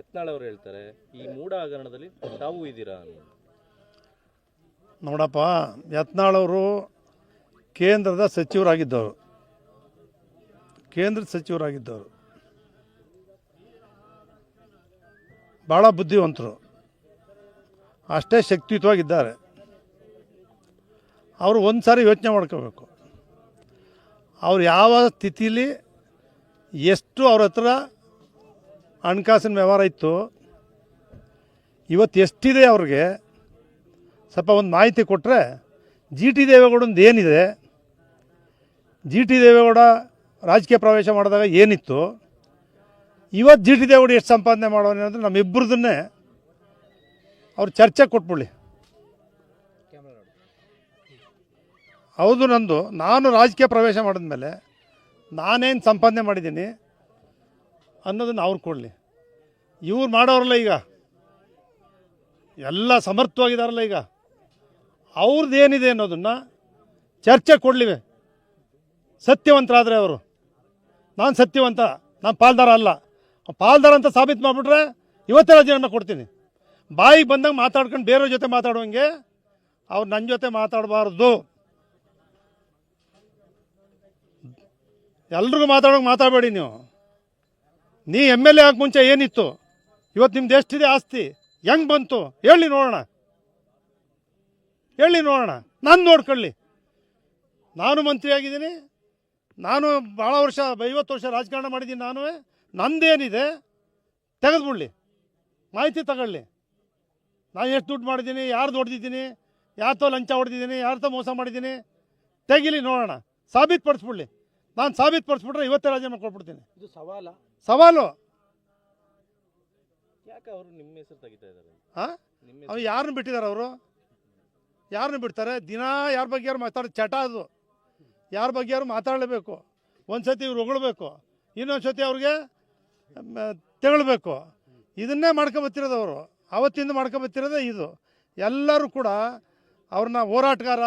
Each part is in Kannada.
ಯತ್ನಾಳ್ ಅವರು ಹೇಳ್ತಾರೆ, ಈ ಮೂಢ ಹಗರಣದಲ್ಲಿ ತಾವು ಇದ್ದೀರಾ ನೋಡಪ್ಪ ಯತ್ನಾಳ್ ಯತ್ನಾಳವರು ಕೇಂದ್ರದ ಸಚಿವರಾಗಿದ್ದವರು. ಕೇಂದ್ರದ ಸಚಿವರಾಗಿದ್ದವರು. ಭಾಳ ಬುದ್ಧಿವಂತರು. ಅಷ್ಟೇ ಶಕ್ತಿಯುತವಾಗಿದ್ದಾರೆ. ಅವರು ಒಂದು ಸಾರಿ ಯೋಚನೆ ಮಾಡ್ಕೋಬೇಕು. ಅವ್ರು ಯಾವ ಸ್ಥಿತಿಲಿ ಎಷ್ಟು ಅವ್ರ ಹತ್ರ ಹಣಕಾಸಿನ ವ್ಯವಹಾರ ಇತ್ತು. ಇವತ್ತು ಎಷ್ಟಿದೆ ಅವ್ರಿಗೆ? ಸ್ವಲ್ಪ ಒಂದು ಮಾಹಿತಿ ಕೊಟ್ಟರೆ ಜಿ ಟಿ ದೇವೇಗೌಡಂದು ಏನಿದೆ? ಜಿ ಟಿ ದೇವೇಗೌಡ ರಾಜಕೀಯ ಪ್ರವೇಶ ಮಾಡಿದಾಗ ಏನಿತ್ತು? ಇವತ್ತು ಜಿ ಟಿ ದೇವೇಗೌಡ ಎಷ್ಟು ಸಂಪಾದನೆ ಮಾಡೋಣ ಅಂದರೆ ನಮ್ಮಿಬ್ಬರದನ್ನೇ ಅವ್ರು ಚರ್ಚೆ ಕೊಟ್ಬಿಡಿ ಹೌದು ನಂದು. ನಾನು ರಾಜಕೀಯ ಪ್ರವೇಶ ಮಾಡಿದ್ಮೇಲೆ ನಾನೇನು ಸಂಪಾದನೆ ಮಾಡಿದ್ದೀನಿ? ಅನ್ನೋದನ್ನು ಅವ್ರು ಕೊಡಲಿ. ಇವ್ರು ಮಾಡೋರಲ್ಲ ಈಗ. ಎಲ್ಲ ಸಮರ್ಥವಾಗಿದ್ದಾರಲ್ಲ ಈಗ. ಅವ್ರದ್ದು ಏನಿದೆ ಅನ್ನೋದನ್ನು ಚರ್ಚೆ ಕೊಡಲಿವೆ. ಸತ್ಯವಂತರಾದರೆ ಅವರು. ನಾನು ಸತ್ಯವಂತ, ನಾನು ಪಾಲ್ದಾರ ಅಲ್ಲ. ಪಾಲ್ದಾರ ಅಂತ ಸಾಬೀತು ಮಾಡಿಬಿಟ್ರೆ ಇವತ್ತೇ ರಾಜೀನಾಮೆ ಕೊಡ್ತೀನಿ. ಬಾಯಿಗೆ ಬಂದಾಗ ಮಾತಾಡ್ಕೊಂಡು ಬೇರೆಯವ್ರ ಜೊತೆ ಮಾತಾಡುವಂಗೆ ಅವ್ರು ನನ್ನ ಜೊತೆ ಮಾತಾಡಬಾರ್ದು. ಎಲ್ರಿಗೂ ಮಾತಾಡೋಂಗೆ ಮಾತಾಡಬೇಡಿ ನೀವು. ನೀ ಎಂ ಎಲ್ ಎ ಆಗಿ ಮುಂಚೆ ಏನಿತ್ತು? ಇವತ್ತು ನಿಮ್ದು ಎಷ್ಟಿದೆ ಆಸ್ತಿ? ಹೆಂಗೆ ಬಂತು? ಹೇಳಿ ನೋಡೋಣ. ಹೇಳಿ ನೋಡೋಣ. ನಾನು ನೋಡ್ಕೊಳ್ಳಿ. ನಾನು ಮಂತ್ರಿ ಆಗಿದ್ದೀನಿ. ನಾನು ಭಾಳ ವರ್ಷ, ಐವತ್ತು ವರ್ಷ ರಾಜಕಾರಣ ಮಾಡಿದ್ದೀನಿ ನಾನು. ನಂದೇನಿದೆ? ತೆಗೆದುಬಿಡ್ಲಿ. ಮಾಹಿತಿ ತಗೊಳ್ಳಿ. ನಾನು ಎಷ್ಟು ದುಡ್ಡು ಮಾಡಿದ್ದೀನಿ? ಯಾರ್ದು ಹೊಡೆದಿದ್ದೀನಿ ಯಾರ್ತೋ ಲಂಚ ಹೊಡೆದಿದ್ದೀನಿ? ಯಾರ್ತೋ ಮೋಸ ಮಾಡಿದ್ದೀನಿ? ತೆಗಿಲಿ ನೋಡೋಣ. ಸಾಬೀತು ಪಡಿಸ್ಬಿಡ್ಲಿ ನಾನು ಸಾಬೀತು ಪಡಿಸ್ಬಿಟ್ರೆ ಇವತ್ತೇ ರಾಜೀನಾಮೆ ಕೊಟ್ಬಿಡ್ತೀನಿ. ಇದು ಸವಾಲ. ಸವಾಲು? ಅವರು ಯಾರನ್ನ ಬಿಟ್ಟಿದ್ದಾರೆ ಅವರು? ಯಾರನ್ನ ಬಿಡ್ತಾರೆ? ದಿನ ಯಾರ ಬಗ್ಗೆ ಯಾರು ಮಾತಾಡೋದು? ಚಟ ಅದು. ಯಾರ ಬಗ್ಗೆ ಯಾರು ಮಾತಾಡಲೇಬೇಕು? ಒಂದು ಸತಿ ಇವ್ರು ಹೊಗಳಬೇಕು. ಇನ್ನೊಂದು ಸತಿ ಅವ್ರಿಗೆ ತೆಗಳಬೇಕು ತೆಗಳ್ಬೇಕು. ಇದನ್ನೇ ಮಾಡ್ಕೊಬತ್ತಿರೋದು ಅವರು. ಅವತ್ತಿಂದ ಮಾಡ್ಕೊಬತ್ತಿರೋದೆ ಇದು. ಎಲ್ಲರೂ ಕೂಡ ಅವ್ರನ್ನ ಹೋರಾಟಗಾರ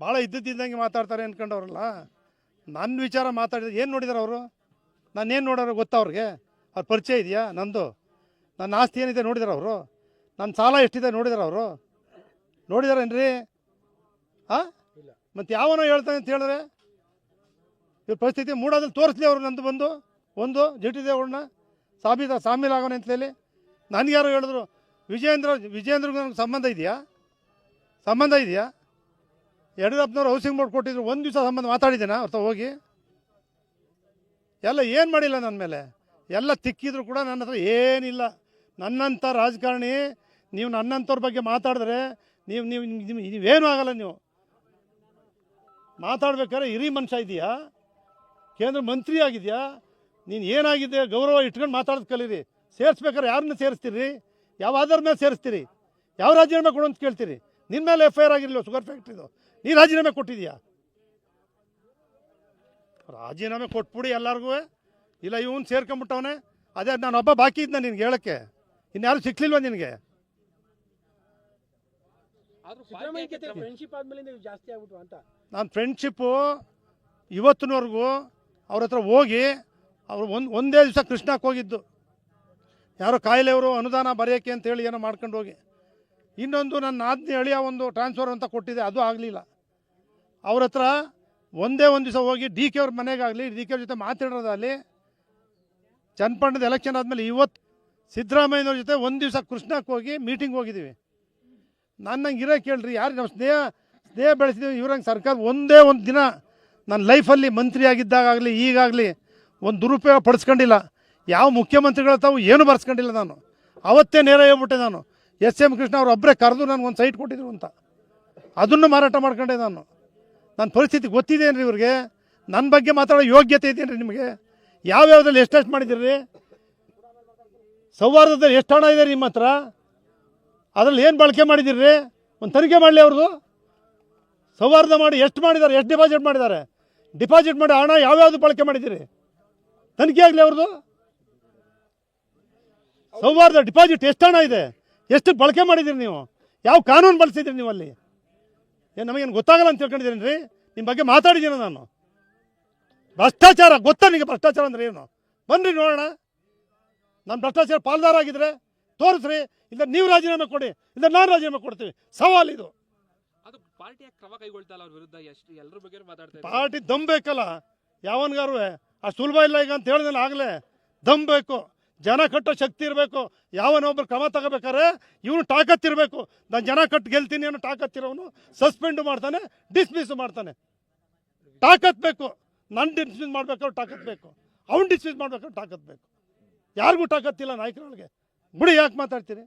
ಭಾಳ ಇದ್ದಿದ್ದಂಗೆ ಮಾತಾಡ್ತಾರೆ ಅಂದ್ಕೊಂಡವ್ರಲ್ಲ ನನ್ನ ವಿಚಾರ ಮಾತಾಡಿದ್ರೆ ಏನು ನೋಡಿದಾರೆ ಅವರು? ನಾನೇನು ನೋಡೋರು ಗೊತ್ತಾ ಅವ್ರಿಗೆ? ಅವ್ರ ಪರಿಚಯ ಇದೆಯಾ ನಂದು? ನನ್ನ ಆಸ್ತಿ ಏನಿದೆ ನೋಡಿದಾರೆ ಅವರು? ನನ್ನ ಸಾಲ ಎಷ್ಟಿದೆ ನೋಡಿದಾರೆ ಅವರು? ನೋಡಿದಾರೇನ್ರಿ? ಹಾಂ. ಮತ್ತು ಯಾವನೋ ಹೇಳ್ತಾನೆ ಅಂತ ಹೇಳಿದ್ರೆ? ಇವ್ರ ಪರಿಸ್ಥಿತಿ ಮೂಡೋದ್ರಲ್ಲಿ ತೋರಿಸ್ಲಿ ಅವರು ನಂದು ಬಂದು. ಒಂದು ಜಟಿದೇವ್ರನ್ನ ಸಾಬೀತ ಸಾಮೀಲಾಗೋಣ ಅಂತ ಹೇಳಿ. ನನಗ್ಯಾರೋ ಹೇಳಿದ್ರು ವಿಜೇಂದ್ರ ವಿಜೇಂದ್ರಗೂ ನನಗೆ ಸಂಬಂಧ ಇದೆಯಾ? ಸಂಬಂಧ ಇದೆಯಾ? ಯಡಿಯೂರಪ್ಪನವ್ರು ಹೌಸಿಂಗ್ ಬೋರ್ಡ್ ಕೊಟ್ಟಿದ್ರು, ಒಂದು ದಿವಸ ಸಂಬಂಧ ಮಾತಾಡಿದ್ದೇನೆ? ಅವ್ರ ಹೋಗಿ? ಎಲ್ಲ ಏನು ಮಾಡಿಲ್ಲ ನನ್ನ ಮೇಲೆ? ಎಲ್ಲ ತಿಕ್ಕಿದ್ರು ಕೂಡ ನನ್ನ ಹತ್ರ ಏನಿಲ್ಲ. ನನ್ನಂಥ ರಾಜಕಾರಣಿ, ನೀವು ನನ್ನಂಥವ್ರ ಬಗ್ಗೆ ಮಾತಾಡಿದ್ರೆ ನೀವು ನೀವು ನಿಮ್ಮ ನೀವೇನೂ ಆಗಲ್ಲ ನೀವು. ಮಾತಾಡ್ಬೇಕಾದ್ರೆ ಹಿರಿ ಮನುಷ್ಯ ಇದೆಯಾ? ಕೇಂದ್ರ ಮಂತ್ರಿ ಆಗಿದೆಯಾ? ನೀನು ಏನಾಗಿದೆ? ಗೌರವ ಇಟ್ಕೊಂಡು ಮಾತಾಡೋದು ಕಲೀರಿ. ಸೇರಿಸ್ಬೇಕಾದ್ರೆ ಯಾರನ್ನ ಸೇರಿಸ್ತೀರಿ? ಯಾವ ಆಧಾರ ಮೇಲೆ ಸೇರಿಸ್ತೀರಿ? ಯಾವ ರಾಜೀನಾಮೆ ಕೊಡು ಅಂತ ಕೇಳ್ತೀರಿ? ನಿನ್ನ ಮೇಲೆ ಎಫ್ ಐ ಆರ್ ಆಗಿರಲಿಲ್ಲ ಶುಗರ್ ಫ್ಯಾಕ್ಟ್ರಿದು. ನೀ ರಾಜೀನಾಮೆ ಕೊಟ್ಟಿದ್ಯಾ? ರಾಜೀನಾಮೆ ಕೊಟ್ಬಿಡಿ ಎಲ್ಲರಿಗೂ. ಇಲ್ಲ ಇವನು ಸೇರ್ಕೊಂಬಿಟ್ಟವನೆ ಅದೇ ನಾನು ಒಬ್ಬ ಬಾಕಿ ಇದ್ದ ನಿನ್ಗೆ ಹೇಳಕ್ಕೆ. ಇನ್ಯಾರು ಸಿಕ್ಲಿಲ್ವ ನಿನಗೆ? ನಾನು ಫ್ರೆಂಡ್ಶಿಪ್ಪು ಇವತ್ತಿನವರೆಗೂ ಅವ್ರ ಹತ್ರ ಹೋಗಿ ಅವ್ರು ಒಂದು ಒಂದೇ ದಿವಸ ಕೃಷ್ಣಕ್ಕೆ ಹೋಗಿದ್ದು. ಯಾರೋ ಕಾಯಿಲೆಯವರು ಅನುದಾನ ಬರೆಯೋಕ್ಕೆ ಅಂತೇಳಿ ಏನೋ ಮಾಡ್ಕೊಂಡು ಹೋಗಿ. ಇನ್ನೊಂದು ನನ್ನ ಆಜ್ಞೆ ಅಳಿಯ ಒಂದು ಟ್ರಾನ್ಸ್ಫರ್ ಅಂತ ಕೊಟ್ಟಿದೆ ಅದು ಆಗಲಿಲ್ಲ. ಅವ್ರ ಹತ್ರ ಒಂದೇ ಒಂದು ದಿವಸ ಹೋಗಿ ಡಿ ಕೆ ಅವ್ರ ಮನೆಗಾಗಲಿ, ಡಿ ಕೆ ಅವ್ರ ಜೊತೆ ಮಾತಾಡೋದಾಗಲಿ ಚನ್ನಪಣ್ಣದ ಎಲೆಕ್ಷನ್ ಆದಮೇಲೆ ಇವತ್ತು ಸಿದ್ದರಾಮಯ್ಯನವ್ರ ಜೊತೆ ಒಂದು ದಿವಸ ಕೃಷ್ಣಕ್ಕೆ ಹೋಗಿ ಮೀಟಿಂಗ್ ಹೋಗಿದ್ದೀವಿ. ನನ್ನಂಗೆ ಇರೋ ಕೇಳ್ರಿ ಯಾರು ನಮ್ಮ ಸ್ನೇಹ ಸ್ನೇಹ ಬೆಳೆಸಿದ್ದೀವಿ ಇವ್ರಂಗೆ ಸರ್ಕಾರ ಒಂದೇ ಒಂದು ದಿನ ನನ್ನ ಲೈಫಲ್ಲಿ ಮಂತ್ರಿ ಆಗಿದ್ದಾಗಲಿ ಈಗಾಗಲಿ ಒಂದು ದುರುಪಯೋಗ ಪಡಿಸ್ಕೊಂಡಿಲ್ಲ. ಯಾವ ಮುಖ್ಯಮಂತ್ರಿಗಳ ತಾವು ಏನು ಬರ್ಸ್ಕೊಂಡಿಲ್ಲ ನಾನು. ಅವತ್ತೇ ನೇರ ಹೇಳ್ಬಿಟ್ಟೆ ನಾನು. ಎಸ್ ಎಂ ಕೃಷ್ಣ ಅವ್ರು ಒಬ್ಬರೇ ಕರೆದು ನನಗೆ ಒಂದು ಸೈಟ್ ಕೊಟ್ಟಿದ್ರು ಅಂತ. ಅದನ್ನು ಮಾರಾಟ ಮಾಡ್ಕೊಂಡೆ ನಾನು. ನನ್ನ ಪರಿಸ್ಥಿತಿ ಗೊತ್ತಿದೇನ್ರಿ ಇವ್ರಿಗೆ? ನನ್ನ ಬಗ್ಗೆ ಮಾತಾಡೋ ಯೋಗ್ಯತೆ ಇದೆಯೇನ್ರಿ ನಿಮಗೆ? ಯಾವ್ಯಾವ್ದ್ರಲ್ಲಿ ಎಷ್ಟೆಷ್ಟು ಮಾಡಿದಿರಿ ಸೌಹಾರ್ದದಲ್ಲಿ ಎಷ್ಟು ಹಣ ಇದೆ ನಿಮ್ಮ ಹತ್ರ? ಅದರಲ್ಲಿ ಏನು ಬಳಕೆ ಮಾಡಿದ್ದೀರಿ? ಒಂದು ತನಿಖೆ ಮಾಡಲಿ ಅವ್ರದ್ದು ಸೌಹಾರ್ದ ಮಾಡಿ ಎಷ್ಟು ಮಾಡಿದ್ದಾರೆ, ಎಷ್ಟು ಡಿಪಾಸಿಟ್ ಮಾಡಿದ್ದಾರೆ? ಡಿಪಾಸಿಟ್ ಮಾಡಿ ಹಣ ಯಾವ್ಯಾವ್ದು ಬಳಕೆ ಮಾಡಿದ್ದೀರಿ? ತನಿಖೆ ಆಗಲಿ ಅವ್ರದ್ದು ಸೌಹಾರ್ದ ಡಿಪಾಸಿಟ್ ಎಷ್ಟು ಹಣ ಇದೆ? ಎಷ್ಟು ಬಳಕೆ ಮಾಡಿದ್ದೀರಿ ನೀವು? ಯಾವ ಕಾನೂನು ಬಳಸಿದ್ದೀರಿ ನೀವು ಅಲ್ಲಿ ಏನು ನಮಗೇನು ಗೊತ್ತಾಗಲ್ಲ ಅಂತ ತಿಳ್ಕೊಂಡಿದ್ದೀನಿ ರೀ ನಿಮ್ಮ ಬಗ್ಗೆ ಮಾತಾಡಿದ್ದೀನಿ ನಾನು. ಭ್ರಷ್ಟಾಚಾರ ಗೊತ್ತಾ ನಿಮಗೆ ಭ್ರಷ್ಟಾಚಾರ ಅಂದ್ರೆ ಏನು? ಬನ್ನಿರಿ ನೋಡೋಣ. ನಾನು ಭ್ರಷ್ಟಾಚಾರ ಪಾಲ್ದಾರ ಆಗಿದ್ರೆ ತೋರಿಸ್ರಿ. ಇಲ್ಲ ನೀವು ರಾಜೀನಾಮೆ ಕೊಡಿ. ಇಲ್ಲ ನಾನು ರಾಜೀನಾಮೆ ಕೊಡ್ತೀವಿ. ಸವಾಲ್ ಇದು. ಅದು ಪಾರ್ಟಿಯ ಕ್ರಮ ಕೈಗೊಳ್ತಾ ಇಲ್ಲ ಅವ್ರ ವಿರುದ್ಧ ಎಷ್ಟು? ಎಲ್ಲರ ಬಗ್ಗೆ ಮಾತಾಡ್ತಾ ಪಾರ್ಟಿ ದಮ್ ಬೇಕಲ್ಲ. ಯಾವನ್ಗಾರು ಅಷ್ಟು ಸುಲಭ ಇಲ್ಲ ಈಗ ಅಂತ ಹೇಳಿದ್ರೆ ಆಗಲೇ ದಮ್ ಬೇಕು. ಜನ ಕಟ್ಟೋ ಶಕ್ತಿ ಇರಬೇಕು. ಯಾವನೊಬ್ರು ಕ್ರಮ ತಗೋಬೇಕಾದ್ರೆ ಇವನು ಟಾಕತ್ತಿರಬೇಕು ನಾನು ಜನ ಕಟ್ಟು ಗೆಲ್ತೀನಿ ಅನ್ನೋ ತಾಕತ್ತಿರೋನು ಸಸ್ಪೆಂಡ್ ಮಾಡ್ತಾನೆ, ಡಿಸ್ಮಿಸ್ ಮಾಡ್ತಾನೆ. ಬೇಕು. ನನ್ನ ಡಿಸ್ಮಿಸ್ ಮಾಡ್ಬೇಕಾದ್ರೆ ತಾಕತ್ ಬೇಕು. ಅವ್ನು ಡಿಸ್ಮಿಸ್ ಮಾಡ್ಬೇಕಾದ್ರೆ ತಾಕತ್ ಬೇಕು. ಯಾರಿಗೂ ಟಾಕತ್ತಿಲ್ಲ ನಾಯಕರೊಳಗೆ. ಬಿಡಿ ಯಾಕೆ ಮಾತಾಡ್ತೀರಿ?